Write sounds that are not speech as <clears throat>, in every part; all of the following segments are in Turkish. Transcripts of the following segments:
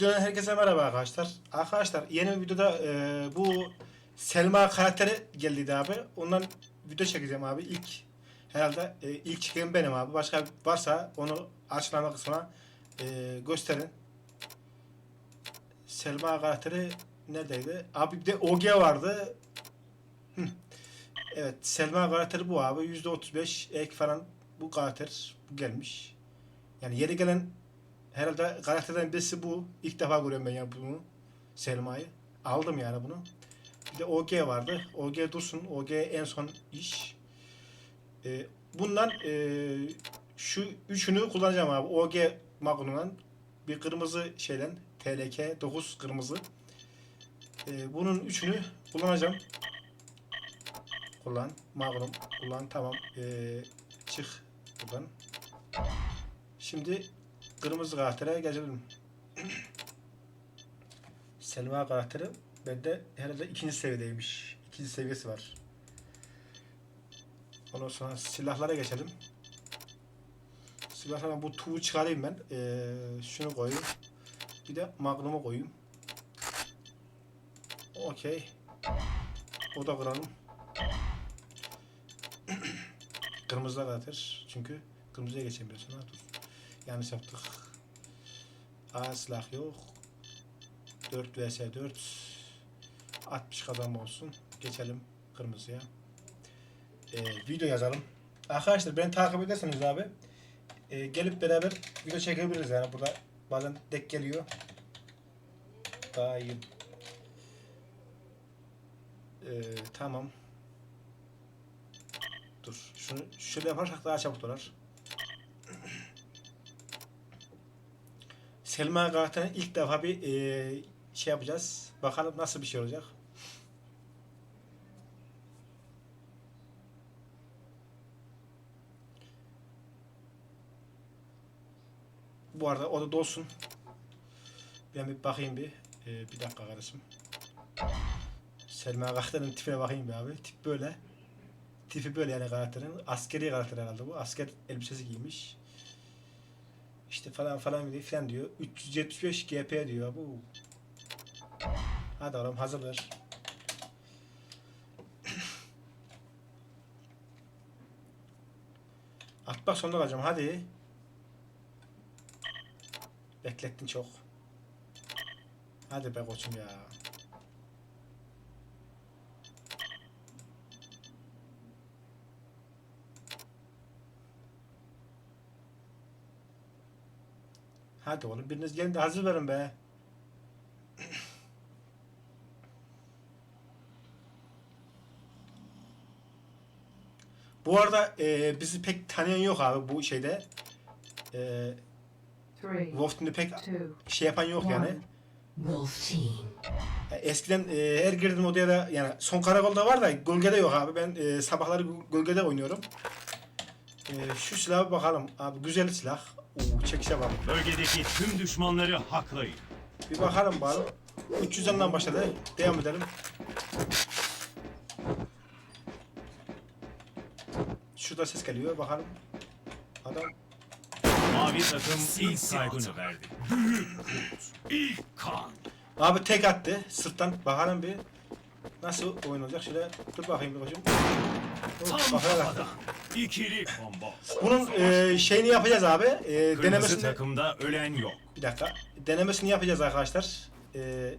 Herkese merhaba arkadaşlar. Arkadaşlar yeni bir videoda e, bu Selma karakteri geldiydi abi. Ondan video çekeceğim abi. İlk herhalde e, ilk çeken benim abi. Başka varsa onu açıklama kısmına e, gösterin. Selma karakteri neredeydi? Abi bir de OG vardı. Evet Selma karakteri bu abi. %35 ek falan bu karakter gelmiş. Yani yeni gelen Herhalde karakterden birisi bu. İlk defa görüyorum ben ya bunu. Selma'yı. Aldım yani bunu. Bir de OG vardı. OG dursun. OG en son iş. Ee, bundan ee, şu üçünü kullanacağım abi. OG Magnum'dan bir kırmızı şeyden TLK 9 kırmızı. Ee, bunun üçünü kullanacağım. Kullan. Magnum. Kullan. Tamam. Ee, çık buradan. Şimdi kırmızı karaktere geçelim. Selma karakteri bende herhalde ikinci seviyedeymiş. İkinci seviyesi var. Ondan sonra silahlara geçelim. Silahlara bu tuğu çıkarayım ben. Ee, şunu koyayım. Bir de magnumu koyayım. Okey. O da kıralım. <clears throat> Kırmızıda karakter. Çünkü kırmızıya geçemiyorsun. Ha, dur. Yanlış yaptık. A silah yok. 4 vs 4. 60 kazanma olsun. Geçelim kırmızıya. Ee, video yazalım. Arkadaşlar beni takip ederseniz abi e, gelip beraber video çekebiliriz yani burada bazen dek geliyor. Daha iyi. Ee, tamam. Dur. Şunu şöyle yaparsak daha çabuk dolar. Selma karakterine ilk defa bir e, şey yapacağız. Bakalım nasıl bir şey olacak. Bu arada o da dolsun. Ben bir bakayım bir. E, bir dakika kardeşim. Selma karakterinin tipine bakayım bir abi. Tip böyle. Tipi böyle yani karakterin. Askeri karakter herhalde bu. Asker elbisesi giymiş. İşte falan falan diyor falan diyor. 375 GP diyor bu. Hadi oğlum hazır ver. <coughs> Atmak sonunda kalacağım hadi. Beklettin çok. Hadi be koçum ya. Hadi oğlum biriniz gelin de hazır verin be. Bu arada e, bizi pek tanıyan yok abi bu şeyde. E, Wolf Team'de pek two, şey yapan yok yani. Wolf Team. E, Eskiden e, her girdiğim odaya da yani son karakolda var da gölgede yok abi. Ben e, sabahları gö- gölgede oynuyorum. E, şu silaha bakalım. Abi güzel silah. Oo, çekişe bak. Bölgedeki tüm düşmanları haklayın. Bir bakalım bari. 300'den başladı. Devam edelim. Şurada ses geliyor. Bakalım. Adam Mavi takım ilk kaybını verdi. Büyük kurt. İlk kan. Abi tek attı. Sırttan bakalım bir. Nasıl oyun olacak? Şöyle dur bakayım hocam. Tam kafadan. İkili combo. Bunun e, şeyini yapacağız abi. E, Kırmızı denemesini. takımda ölen yok. Bir dakika. Denemesini yapacağız arkadaşlar. E,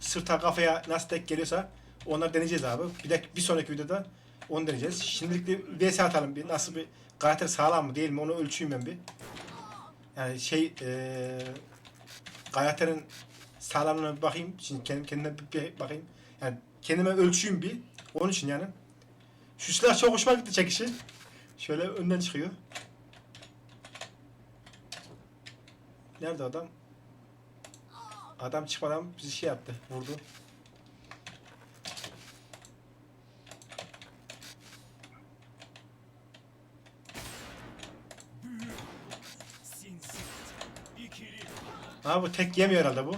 sırta kafaya nasıl tek geliyorsa onları deneyeceğiz abi. Bir de bir sonraki videoda onu deneyeceğiz. Şimdilik bir vs atalım bir. Nasıl bir karakter sağlam mı değil mi onu ölçeyim ben bir. Yani şey e, karakterin sağlamlığına bir bakayım. Şimdi kendim kendime bir, bir bakayım. Yani kendime ölçeyim bir. Onun için yani. Şu silah çok hoşuma gitti çekişi. Şöyle önden çıkıyor. Nerede adam? Adam çıkmadan bizi şey yaptı. Vurdu. Ha bu tek yemiyor herhalde bu.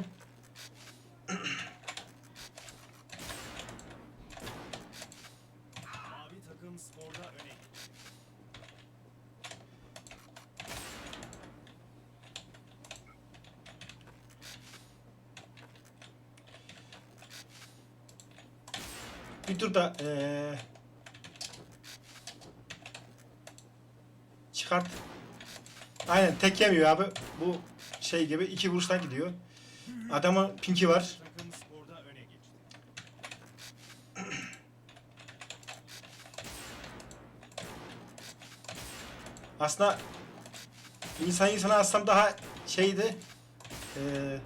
Mavi takım sporda öne geçti. Bir dur da eee çıkart. Aynen tek yemiyor abi. Bu şey gibi iki vuruştan gidiyor. Adamın pinki var. Aslında insan insana aslında daha şeydi. Eee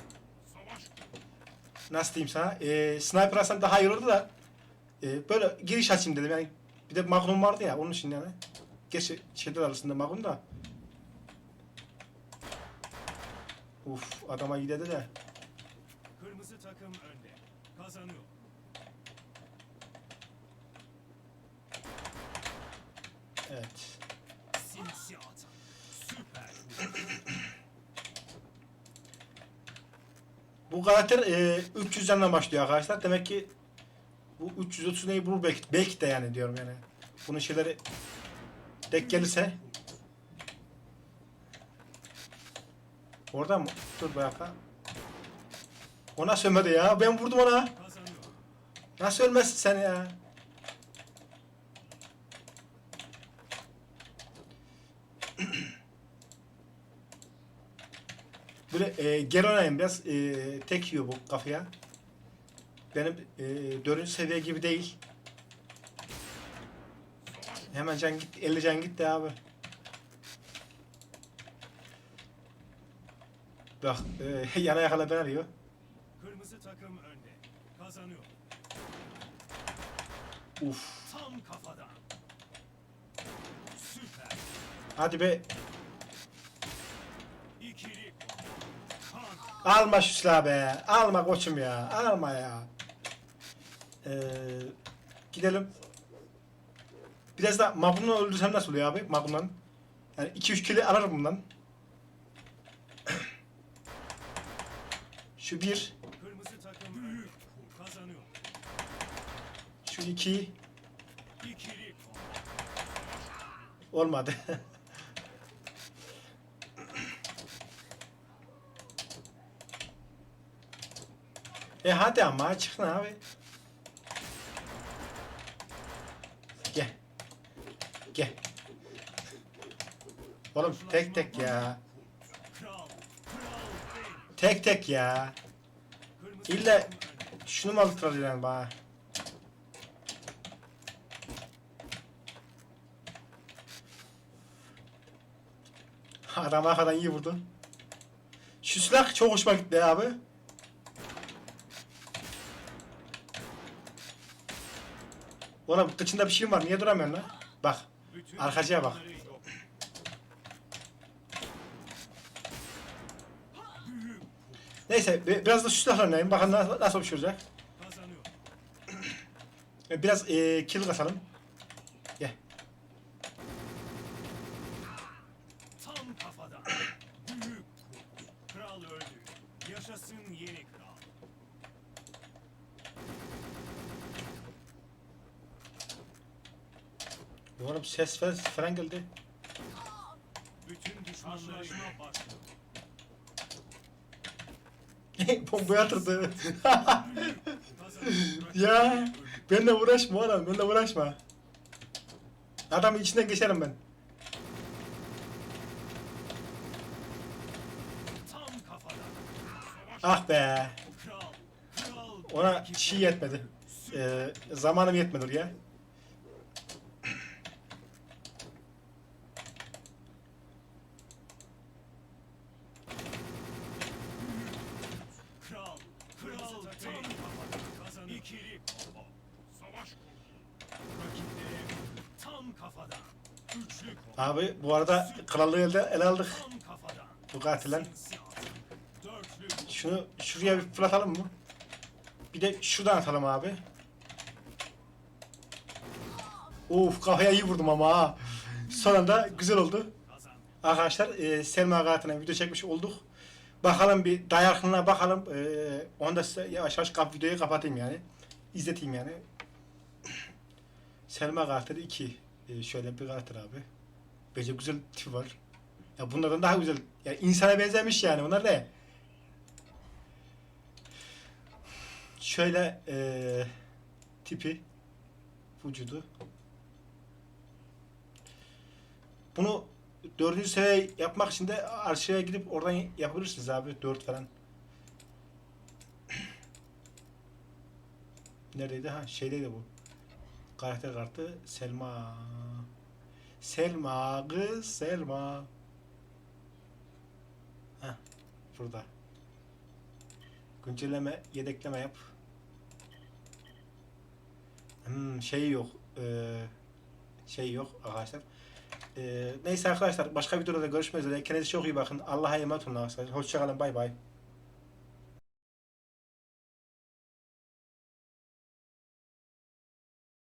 nasıl diyeyim sana? Eee sniper aslında daha iyi olurdu da eee, böyle giriş açayım dedim yani. Bir de Magnum vardı ya onun için yani. Gerçi şeyler arasında Magnum da. Uf adama iyi dedi de. Kırmızı takım önde. Kazanıyor. Evet. Sinsi. Süper. Bu karakter eee 300 candan başlıyor arkadaşlar. Demek ki bu 330 neyi bulur belki, belki de yani diyorum yani. Bunun şeyleri denk gelirse. Orada mı? Dur bir dakika. O nasıl ölmedi ya? Ben vurdum ona. Nasıl ölmezsin sen ya? <clears throat> Böyle e, geri oynayayım biraz. E, tek yiyor bu kafaya. Benim e, dördüncü seviye gibi değil. Hemen can git, 50 can gitti abi. Bak, e, <laughs> yana yakala ben arıyor. Kırmızı takım önde. Kazanıyor. Uf. Tam kafadan. Süper. Hadi be. İkili. Alma şu silahı be. Alma koçum ya. Alma ya. Ee, gidelim. Biraz da Magnum'u öldürsem nasıl oluyor abi? Magnum'dan. Yani 2-3 kilo alırım bundan. Şu bir, Kırmızı takım önde. Kazanıyor. şu iki İkili kan. olmadı. <laughs> e hadi ama çıkın abi. Gel. Gel. Oğlum tek tek ya. Tek tek ya. Önde. Şunu mu aldırtır yani bana? <laughs> Adam arkadan iyi vurdu. Şu silah çok hoşuma gitti abi. Oğlum kıçında bir şey var. Niye duramıyorsun lan? Bak. Arkacıya bak. düşmanları yok. Neyse bi- biraz da şu silahla oynayayım. Bakın nasıl, nasıl bir şey olacak. E, Biraz e, kill kasalım. Gel. Tam kafadan. Büyük. Kral öldü. Yaşasın yeni kral. Oğlum ses falan, geldi. Bütün düşmanları başlıyor. <laughs> Bombayı atırdı. <laughs> Ya benimle uğraşma oğlum benimle uğraşma. Adamın içinden geçerim ben. Ah be. Ona şey yetmedi. Ee, zamanım yetmedi oraya. Abi bu arada krallığı elde ele aldık. Bu. Dörtlü. Şunu şuraya bir fırlatalım mı? Bir de şuradan atalım abi. Of kafaya iyi vurdum ama ha. Son anda güzel oldu. Arkadaşlar e, Selma Galata'na video çekmiş olduk. Bakalım bir dayakına bakalım. E, onu da size yavaş yavaş kap, videoyu kapatayım yani. İzleteyim yani. <clears throat> Selma Galata'da 2. E, şöyle bir Galata abi. Bence güzel tipi var. Ya bunlardan daha güzel. Ya insana benzemiş yani onlar da. Şöyle e, tipi. vücudu. Bunu dördüncü seviye yapmak için de arşaya gidip oradan yapabilirsiniz abi. Dört falan. Neredeydi? Ha şeydeydi bu. Karakter kartı Selma. Selma kız Selma. Heh, burada. Güncelleme, yedekleme yap. Hmm, şey yok. Ee, şey yok arkadaşlar. Ee, neyse arkadaşlar başka videoda görüşmek üzere. Kendinize çok iyi bakın. Allah'a emanet olun arkadaşlar. Hoşçakalın. Bay bay.